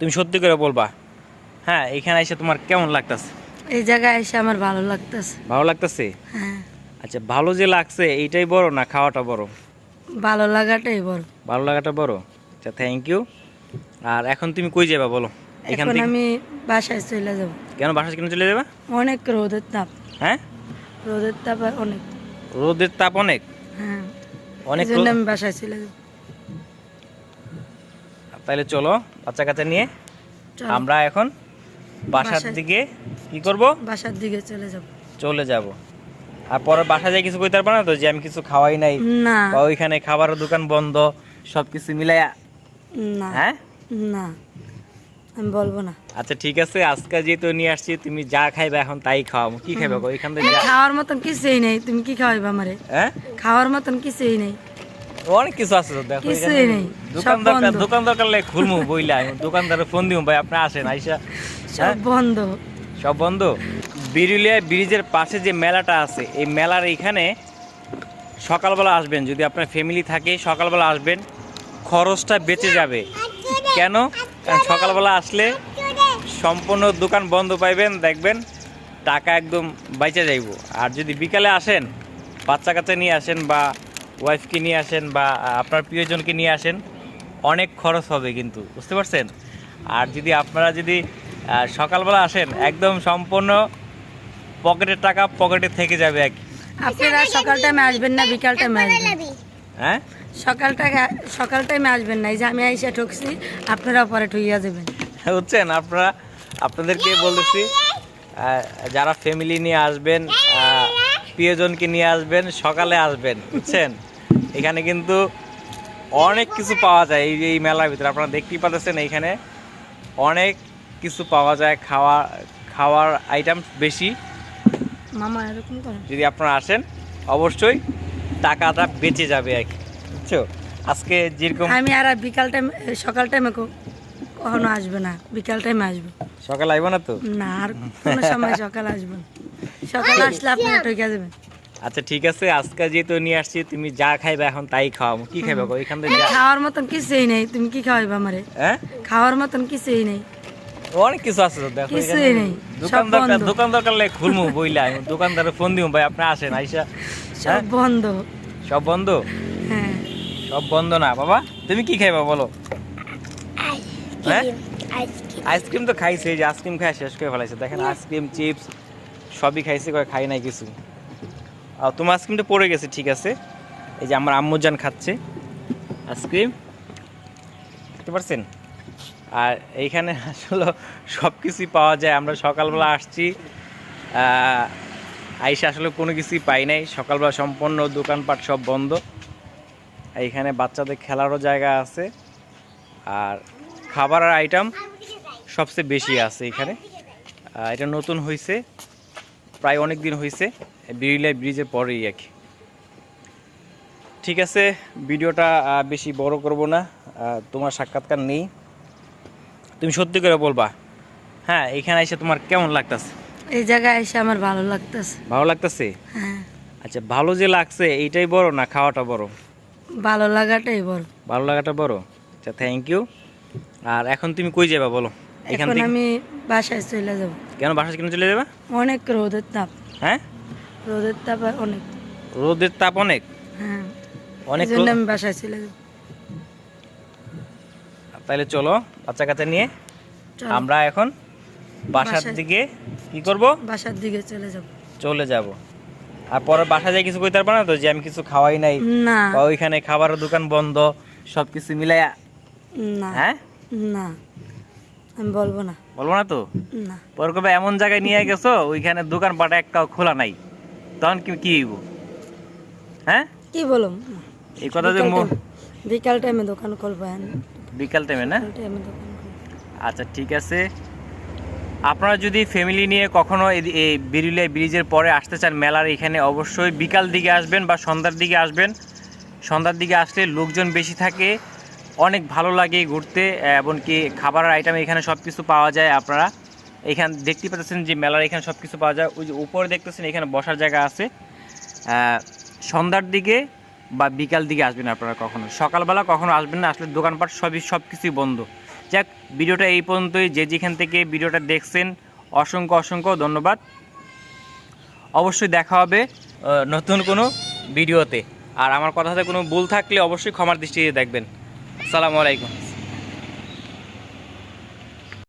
তুমি সত্যি করে বলবা? হ্যাঁ এখানে এসে তোমার কেমন লাগতেছে? এই জায়গায় এসে আমার ভালো লাগতেছে। ভালো লাগতেছে? হ্যাঁ। আচ্ছা ভালো যে লাগছে এইটাই বড় না খাওয়াটা বড়? ভালো লাগাটাই বড়। ভালো লাগাটা বড়? আচ্ছা থ্যাংক ইউ আর এখন তুমি কই যাবা বলো? এখান থেকে আমি বাসায় চলে যাব। কেন বাসা কেন চলে যাবা? অনেক রোদের তাপ। হ্যাঁ? রোদের তাপ অনেক। রোদের তাপ অনেক? হ্যাঁ। অনেক জন্য আমি বাসায় চলে যাব। তাহলে চলো বাচ্চা কাচ্চা নিয়ে আমরা এখন বাসার দিকে কি করব? বাসার দিকে চলে যাব। চলে যাব। আর পরে বাসা যাই কিছু কইতে পারবা না তো যে আমি কিছু খাওয়াই নাই। না। বা ওইখানে খাবারের দোকান বন্ধ সব কিছু মিলাইয়া। না। হ্যাঁ? না। আমি বলব না। আচ্ছা ঠিক আছে আজকে যেহেতু নিয়ে আসছি তুমি যা খাইবা এখন তাই খাওয়াবো। কি খাইবা গো? ওইখান থেকে খাওয়ার মতন কিছুই নেই। তুমি কি খাওয়াইবা আমারে? হ্যাঁ? খাওয়ার মতন কিছুই নেই। অনেক কিছু আছে তো দেখো কিছুই এখানে নেই, দোকান সব দরকার বন্ধ। দোকান দরকার লাগে খুলমু বইলা দোকানদারে ফোন দিমু ভাই আপনি আসেন আইসা। হ্যাঁ? সব বন্ধ। সব বন্ধ? বিরুলিয়া ব্রিজের পাশে যে মেলাটা আছে এই মেলার এইখানে সকালবেলা আসবেন। যদি আপনার ফ্যামিলি থাকে সকালবেলা আসবেন খরচটা বেঁচে যাবে। কেন? কারণ সকালবেলা আসলে সম্পূর্ণ দোকান বন্ধ পাইবেন দেখবেন টাকা একদম বাইচে যাইব। আর যদি বিকালে আসেন বাচ্চা কাচ্চা নিয়ে আসেন বা ওয়াইফকে নিয়ে আসেন বা আপনার প্রিয়জনকে নিয়ে আসেন অনেক খরচ হবে কিন্তু বুঝতে পারছেন? আর যদি আপনারা যদি সকালবেলা আসেন একদম সম্পূর্ণ পকেটের টাকা পকেটে থেকে যাবে এক। আপনারা সকাল টাইমে আসবেন না বিকাল টাইমে আসবেন? হ্যাঁ? সকাল টাইমে সকাল টাইমে আসবেন না এই যে আমি আইসা ঠকছি আপনারা পরে ঠইয়া যাবেন। বুঝছেন? আপনারা আপনাদেরকে বলতেছি যারা ফ্যামিলি নিয়ে আসবেন প্রিয়জনকে নিয়ে আসবেন সকালে আসবেন বুঝছেন? এখানে কিন্তু অনেক কিছু পাওয়া যায় এই যে এই মেলার ভিতরে। আপনারা দেখতেই পাচ্ছেন এইখানে অনেক কিছু পাওয়া যায় খাওয়া খাওয়ার আইটেম বেশি। মামা এরকম যদি আপনারা আসেন অবশ্যই টাকাটা বেঁচে যাবে আর কি বুঝছ? আজকে যেরকম আমি আর বিকাল টাইম সকাল টাইমে কখনো আসবে না বিকাল টাইমে আসব। সকালে আইব না তো? না আর কোনো সময় সকাল আসবেন সকাল আসলে আপনারা ঠইয়া যাবেন আচ্ছা ঠিক আছে আজকে যেহেতু নিয়ে আসছি তুমি যা খাইবা এখন তাই খাওয়াবো। কি খাইবা গো? এখান থেকে খাওয়ার মতন কিছুই নেই তুমি কি খাওয়াইবা আমারে? হ্যাঁ খাওয়ার মতন কিছুই নেই। অনেক কিছু আছে তো দেখো কিছুই নেই, দোকান সব দরকার দোকান দরকার লাগে খুলমু বইলা দোকানদারে ফোন দিমু ভাই আপনি আসেন আইসা। সব হ্যাঁ? বন্ধ। সব বন্ধ? হ্যাঁ। সব বন্ধ না বাবা? তুমি কি খাইবা বলো? হ্যাঁ? আইসক্রিম তো খাইছে যে আইসক্রিম খাই শেষ করে ফেলাইছে। দেখেন আইসক্রিম চিপস সবই খাইছে করে খাই নাই কিছু। আর তোমার আইসক্রিমটা পড়ে গেছে ঠিক আছে? এই যে আমার আম্মুজান খাচ্ছে আইসক্রিম বুঝতে পারছেন? আর এইখানে আসলে সব কিছুই পাওয়া যায় আমরা সকালবেলা আসছি। আইসা আসলে কোনো কিছুই পাই নাই সকালবেলা সম্পূর্ণ দোকানপাট সব বন্ধ। এইখানে বাচ্চাদের খেলারও জায়গা আছে। আর খাবারের আইটেম সবচেয়ে বেশি আছে এখানে। এটা নতুন হয়েছে প্রায় অনেক দিন হয়েছে বিরিলাই ব্রিজের পরেই এক ঠিক আছে ভিডিওটা বেশি বড় করব না তোমার সাক্ষাৎকার নেই। তুমি সত্যি করে বলবা হ্যাঁ এখানে এসে তোমার কেমন লাগতেছে? এই জায়গায় এসে আমার ভালো লাগতেছে। ভালো লাগতেছে? হ্যাঁ। আচ্ছা ভালো যে লাগছে এইটাই বড় না খাওয়াটা বড়? ভালো লাগাটাই বড়। ভালো লাগাটা বড়? আচ্ছা থ্যাংক ইউ আর এখন তুমি কই যাবা বলো? এখান থেকে? আমি বাসায় চলে যাব। কেন বাসা কেন চলে যাবা? অনেক রোদের তাপ। হ্যাঁ? রোদের তাপ অনেক। রোদের তাপ অনেক? হ্যাঁ। অনেক জন্য আমি বাসায় চলে যাব। তাহলে চলো বাচ্চা কাচ্চা নিয়ে আমরা এখন বাসার দিকে কি করব? বাসার দিকে চলে যাব। চলে যাব। আর পরে বাসা যাই কিছু কইতে পারবা না তো যে আমি কিছু খাওয়াই নাই? না। বা ওইখানে খাবারের দোকান বন্ধ সব কিছু মিলাইয়া না। হ্যাঁ? না আমি বলব না। বলব না তো? না। পরে কবে এমন জায়গায় নিয়ে গেছো ওইখানে দোকান পাটা একটাও খোলা নাই? তখন কি কি হইব? হ্যাঁ? কি বলুম এই কথা যে বিকাল টাইমে দোকান খুলবো হ্যাঁ বিকাল টাইমে না? আচ্ছা ঠিক আছে। আপনারা যদি ফ্যামিলি নিয়ে কখনো এই বিরুলিয়া ব্রিজের পরে আসতে চান মেলার এখানে অবশ্যই বিকাল দিকে আসবেন বা সন্ধ্যার দিকে আসবেন। সন্ধ্যার দিকে আসলে লোকজন বেশি থাকে। অনেক ভালো লাগে ঘুরতে, এমনকি খাবারের আইটেম এখানে সব কিছু পাওয়া যায় আপনারা। এখানে, দেখতে পাচ্ছেন যে মেলার এখানে সব কিছু পাওয়া যায়। ওই যে উপরে দেখতেছেন এখানে বসার জায়গা আছে। সন্ধ্যার দিকে বা বিকাল দিকে আসবেন আপনারা কখনো। সকালবেলা কখনো আসবেন না, আসলে দোকানপাট সবই সব কিছুই বন্ধ। যাক, ভিডিওটা এই পর্যন্তই। যে যেখান থেকে ভিডিওটা দেখছেন, অসংখ্য অসংখ্য ধন্যবাদ। অবশ্যই দেখা হবে নতুন কোনো ভিডিওতে। আর আমার কথাতে কোনো ভুল থাকলে অবশ্যই ক্ষমার দৃষ্টিতে দেখবেন। আসসালামু আলাইকুম।